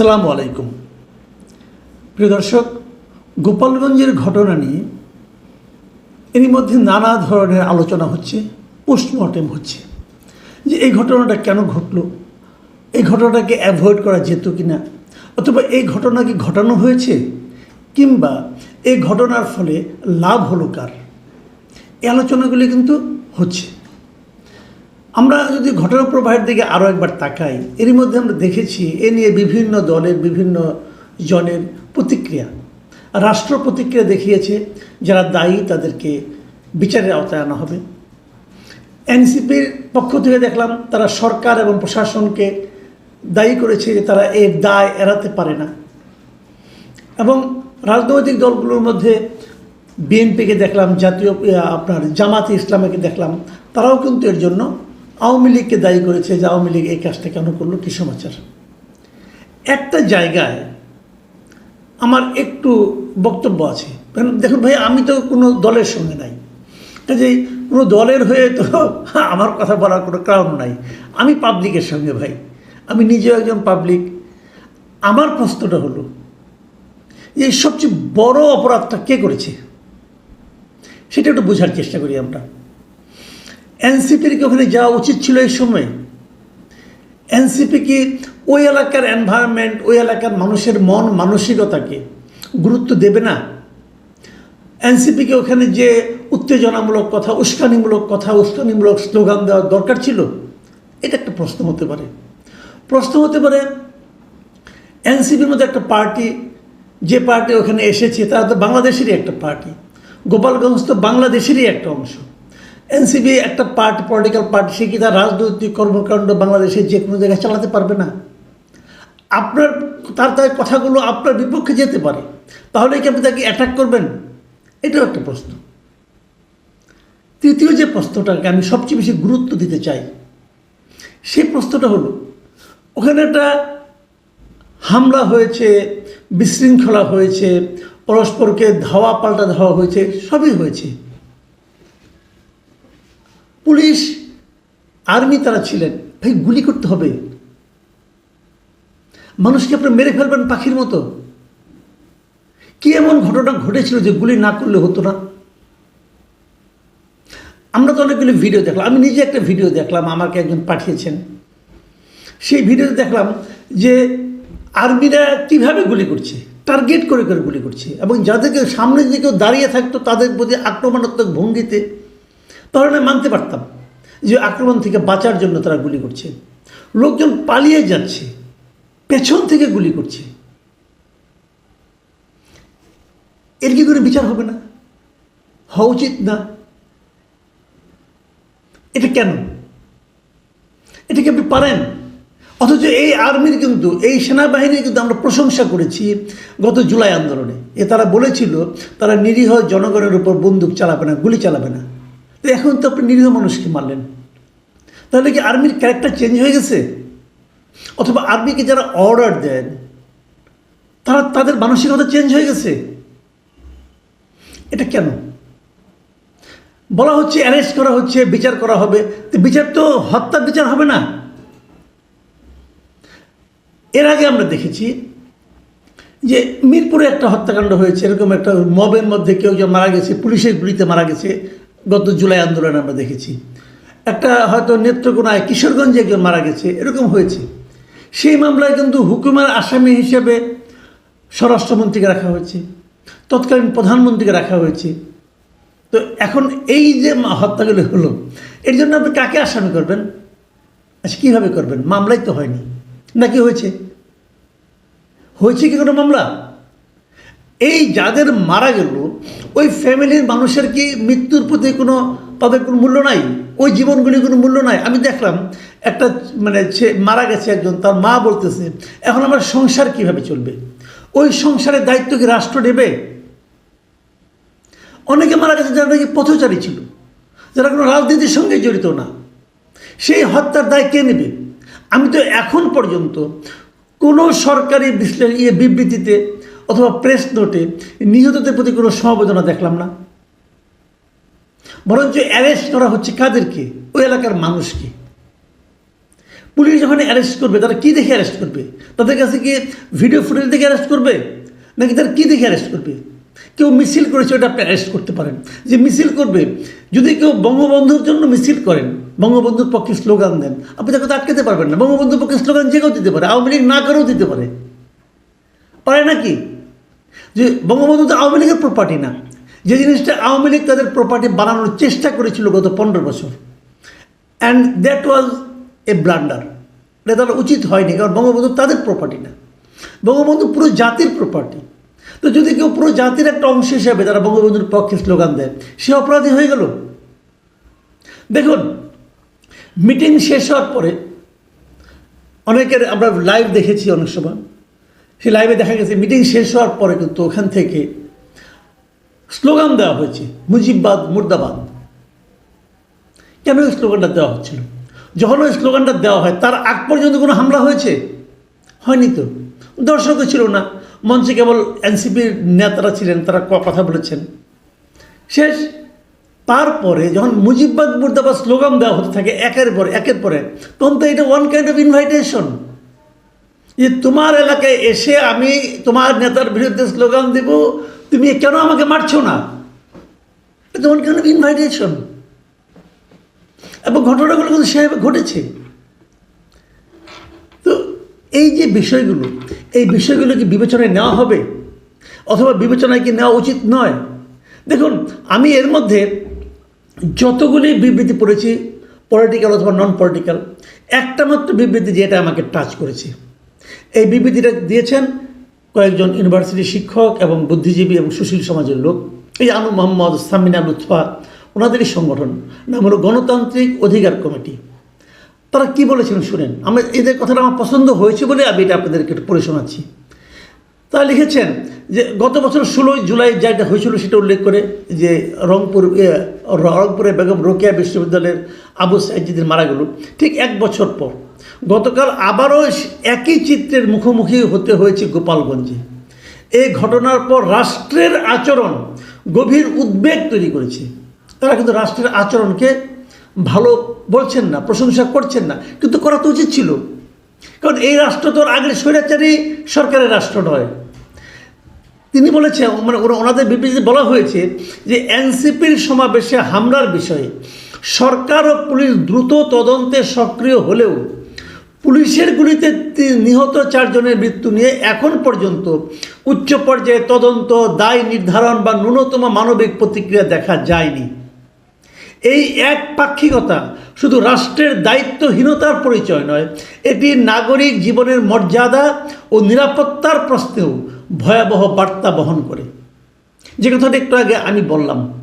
আসসালামু আলাইকুম। প্রিয় দর্শক, গোপালগঞ্জের ঘটনা নিয়ে এরই মধ্যে নানা ধরনের আলোচনা হচ্ছে পোস্টমর্টেম হচ্ছে। যে এই ঘটনাটা কেন ঘটলো? এই ঘটনাটাকে অ্যাভয়েড করা যেত কি না অথবা এই ঘটনা কি ঘটানো হয়েছে? কিংবা এই ঘটনার ফলে লাভ হলো কার? এই আলোচনাগুলি কিন্তু হচ্ছে। আমরা যদি ঘটনা প্রবাহের দিকে আরও একবার তাকাই এরই মধ্যে আমরা দেখেছি এ নিয়ে বিভিন্ন দলের, বিভিন্ন জনের প্রতিক্রিয়া। রাষ্ট্র প্রতিক্রিয়া দেখিয়েছে যারা দায়ী তাদেরকে বিচারের আওতায় আনা হবে। এনসিপির পক্ষ থেকে দেখলাম তারা সরকার এবং প্রশাসনকে দায়ী করেছে যে তারা এর দায় এড়াতে পারে না। এবং রাজনৈতিক দলগুলোর মধ্যে বিএনপিকে দেখলাম, জাতীয় আপনার জামাতে ইসলামকে দেখলাম, তারাও কিন্তু এর জন্য আওয়ামী লীগকে দায়ী করেছে যে আওয়ামী লীগ এই কাজটা কেন করল? কী সমাচার? একটা জায়গায় আমার একটু বক্তব্য আছে। দেখুন ভাই, আমি তো কোনো দলের সঙ্গে নাই। কাজেই কোনো দলের হয়ে তো আমার কথা বলার কোনো কারণ নাই। আমি পাবলিকের সঙ্গে ভাই। আমি নিজেও একজন পাবলিক। আমার প্রশ্নটা হলো, যে এই সবচেয়ে বড় অপরাধটা কে করেছে? সেটা একটু বোঝার চেষ্টা করি আমরা। এনসিপির কি ওখানে যাওয়া উচিত ছিল এই সময়ে। এনসিপি কি ওই এলাকার এনভায়রনমেন্ট ওই এলাকার মানুষের মন, মানসিকতাকে গুরুত্ব দেবে না। এনসিপিকে ওখানে যে উত্তেজনামূলক কথা, উস্কানিমূলক কথা, উস্কানিমূলক স্লোগান দেওয়ার দরকার ছিল, এটা একটা প্রশ্ন হতে পারে। প্রশ্ন হতে পারে, এনসিপির মধ্যে একটা পার্টি, যে পার্টি ওখানে এসেছে, তারা তো বাংলাদেশেরই একটা পার্টি। গোপালগঞ্জ তো বাংলাদেশেরই একটা অংশ। এনসিপি একটা পার্টি পলিটিক্যাল পার্টি সে কি তার রাজনৈতিক কর্মকাণ্ড বাংলাদেশের যে কোনো জায়গায় চালাতে পারবে না? আপনার, তার তার কথাগুলো আপনার বিপক্ষে যেতে পারে। তাহলে কি আপনি তাকে অ্যাটাক করবেন? এটাও একটা প্রশ্ন। তৃতীয় যে প্রশ্নটাকে আমি সবচেয়ে বেশি গুরুত্ব দিতে চাই, সেই প্রশ্নটা হলো, ওখানে একটা হামলা হয়েছে, বিশৃঙ্খলা হয়েছে, পরস্পরকে ধাওয়া পাল্টা ধাওয়া হয়েছে, সবই হয়েছে। পুলিশ, আর্মি তারা ছিলেন। ভাই, গুলি করতে হবে। মানুষকে আপনি মেরে ফেলবেন পাখির মতো। কি এমন ঘটনা ঘটেছিল যে গুলি না করলে হতো না? আমরা তো অনেকগুলি ভিডিও দেখলাম। আমি নিজে একটা ভিডিও দেখলাম, আমাকে একজন পাঠিয়েছেন। সেই ভিডিওতে দেখলাম যে আর্মিরা কীভাবে গুলি করছে টার্গেট করে করে গুলি করছে এবং যাদেরকে সামনে যদি কেউ দাঁড়িয়ে থাকতো, তাদের প্রতি আক্রমণাত্মক ভঙ্গিতে তাহলে আমি মানতে পারতাম যে আক্রমণ থেকে বাঁচার জন্য তারা গুলি করছে। লোকজন পালিয়ে যাচ্ছে, পেছন থেকে গুলি করছে। এর কি করে বিচার হবে না? হওয়া উচিত না। এটা কেন? এটা কি আপনি পারেন? অথচ এই আর্মির কিন্তু, এই সেনাবাহিনীর কিন্তু আমরা প্রশংসা করেছি গত জুলাই আন্দোলনে। এ তারা বলেছিল, তারা নিরীহ জনগণের উপর বন্দুক চালাবে না, গুলি চালাবে না। এখন তো আপনি নিরীহ মানুষকে মারলেন। তাহলে কি আর্মির ক্যারেক্টার চেঞ্জ হয়ে গেছে? অথবা আর্মিকে যারা অর্ডার দেন, তারা তাদের মানসিকতা চেঞ্জ হয়ে গেছে? এটা কেন? বলা হচ্ছে অ্যারেস্ট করা হচ্ছে, বিচার করা হবে। তো বিচার তো হত্যা বিচার হবে না। এর আগে আমরা দেখেছি যে মিরপুরে একটা হত্যাকাণ্ড হয়েছে, এরকম একটা মবের মধ্যে কেউ যে মারা গেছে, পুলিশের গুলিতে মারা গেছে। গত জুলাই আন্দোলনে আমরা দেখেছি। একটা হয়তো নেত্রকোনায় কিশোরগঞ্জে একজন মারা গেছে, এরকম হয়েছে। সেই মামলায় কিন্তু হুকুমের আসামি হিসেবে স্বরাষ্ট্রমন্ত্রীকে রাখা হয়েছে, তৎকালীন প্রধানমন্ত্রীকে রাখা হয়েছে। তো এখন এই যে হত্যাগুলো হলো, এর জন্য আপনি কাকে আসামি করবেন? আচ্ছা কীভাবে করবেন? মামলাই তো হয়নি। নাকি হয়েছে? হয়েছে কি কোনো মামলা? এই যাদের মারা গেল, ওই ফ্যামিলির মানুষের কি মৃত্যুর প্রতি কোনো, তাদের কোনো মূল্য নাই? ওই জীবনগুলি কোনো মূল্য নাই? আমি দেখলাম, একটা মানে সে মারা গেছে একজন, তার মা বলতেছে, এখন আমার সংসার কীভাবে চলবে? ওই সংসারের দায়িত্ব কি রাষ্ট্র নেবে? অনেকে মারা গেছে যারা নাকি পথচারী ছিল, যারা কোনো রাজনীতির সঙ্গে জড়িত না। সেই হত্যার দায় কে নেবে? আমি তো এখন পর্যন্ত কোনো সরকারি বিশ্লেষণ ইয়ে বিবৃতিতে অথবা প্রেস নোটে নিহতদের প্রতি কোনো সমবেদনা দেখলাম না। বরঞ্চ অ্যারেস্ট করা হচ্ছে কাদেরকে? ওই এলাকার মানুষকে। পুলিশ যখন অ্যারেস্ট করবে, তারা কী দেখে অ্যারেস্ট করবে? তাদের কাছে কি ভিডিও ফুটেজ দেখে অ্যারেস্ট করবে? নাকি তারা কী দেখে অ্যারেস্ট করবে? কেউ মিছিল করেছে, ওটা আপনি অ্যারেস্ট করতে পারেন। যে মিছিল করবে, যদি কেউ বঙ্গবন্ধুর জন্য মিছিল করেন, বঙ্গবন্ধুর পক্ষে স্লোগান দেন, আপনি তাকে তো আটকাতে পারবেন না। বঙ্গবন্ধুর পক্ষে স্লোগান যে কেউ দিতে পারে, আওয়ামী লীগ না করেও দিতে পারে। পারে নাকি যে বঙ্গবন্ধু তো আওয়ামী লীগের প্রপার্টি না। যে জিনিসটা আওয়ামী লীগ তাদের প্রপার্টি বানানোর চেষ্টা করেছিল গত পনেরো বছর। And that was a blunder এটা তারা উচিত হয়নি, কারণ বঙ্গবন্ধু তাদের প্রপার্টি না। বঙ্গবন্ধু পুরো জাতির প্রপার্টি তো যদি কেউ পুরো জাতির একটা অংশ হিসাবে তারা বঙ্গবন্ধুর পক্ষে স্লোগান দেয়, সে অপরাধী হয়ে গেল। দেখুন মিটিং শেষ হওয়ার পরে অনেকের আমরা লাইভ দেখেছি অনেক সময়। সেই লাইভে দেখা গেছে মিটিং শেষ হওয়ার পরে কিন্তু ওখান থেকে স্লোগান দেওয়া হয়েছে, মুজিববাদ, মুর্দাবাদ। কেন ওই স্লোগানটা দেওয়া হচ্ছিল? যখন ওই স্লোগানটা দেওয়া হয়, তার আগ পর্যন্ত কোনো হামলা হয়েছে? হয়নি তো। দর্শকও ছিল না। মঞ্চে কেবল এনসিপির নেতারা ছিলেন, তারা কথা বলেছেন। শেষ। তারপরে যখন মুজিববাদ, মুর্দাবাদ স্লোগান দেওয়া হতে থাকে, একের পর, একের পরে, তখন তো এটা ওয়ান কাইন্ড অফ ইনভাইটেশন যে তোমার এলাকায় এসে আমি তোমার নেতার বিরুদ্ধে স্লোগান দেব, তুমি কেন আমাকে মারছো না? এটা কেন ইনভাইটেশন এবং ঘটনাগুলো কিন্তু সেভাবে ঘটেছে। তো এই যে বিষয়গুলো, এই বিষয়গুলো কি বিবেচনায় নেওয়া হবে? অথবা বিবেচনায় কি নেওয়া উচিত নয়? দেখুন, আমি এর মধ্যে যতগুলি বিবৃতি পড়েছি পলিটিক্যাল অথবা নন পলিটিক্যাল একটা মাত্র বিবৃতি যেটা আমাকে টাচ করেছে। এই বিবৃতিটা দিয়েছেন কয়েকজন ইউনিভার্সিটি শিক্ষক এবং বুদ্ধিজীবী এবং সুশীল সমাজের লোক। এই আনু মোহাম্মদ, সামিনা, লুৎফা, ওনাদেরই সংগঠন, নাম হলো গণতান্ত্রিক অধিকার কমিটি। তারা কি বলেছিলেন শুনেন? আমার এদের কথাটা আমার পছন্দ হয়েছে বলে আমি এটা আপনাদেরকে একটু পড়ে শোনাচ্ছি। তারা লিখেছেন যে গত বছর ষোলোই জুলাই যেটা হয়েছিল সেটা উল্লেখ করে যে রংপুর রংপুরে বেগম রোকেয়া বিশ্ববিদ্যালয়ের আবু সাইজিদের মারা গেল। ঠিক এক বছর পর। গতকাল আবারও একই চিত্রের মুখোমুখি হতে হয়েছে গোপালগঞ্জে। এই ঘটনার পর রাষ্ট্রের আচরণ গভীর উদ্বেগ তৈরি করেছে। তারা কিন্তু রাষ্ট্রের আচরণকে ভালো বলছেন না, প্রশংসা করছেন না, কিন্তু করা তো উচিত ছিল। কারণ এই রাষ্ট্র তো আগের স্বৈরাচারী সরকারের রাষ্ট্র নয়। তিনি বলেছেন মানে ওনাদের বিবৃতিতে বলা হয়েছে যে এনসিপির সমাবেশে হামলার বিষয়ে সরকার ও পুলিশ দ্রুত তদন্তে সক্রিয় হলেও পুলিশের গুলিতে নিহত চারজনের মৃত্যু নিয়ে এখন পর্যন্ত উচ্চ পর্যায়ে তদন্ত, দায় নির্ধারণ বা ন্যূনতম মানবিক প্রতিক্রিয়া দেখা যায়নি। এই এক পাক্ষিকতা শুধু রাষ্ট্রের দায়িত্বহীনতার পরিচয় নয়, এটি নাগরিক জীবনের মর্যাদা ও নিরাপত্তার প্রশ্নেও ভয়াবহ বার্তা বহন করে। যে কথাটা একটু আগে আমি বললাম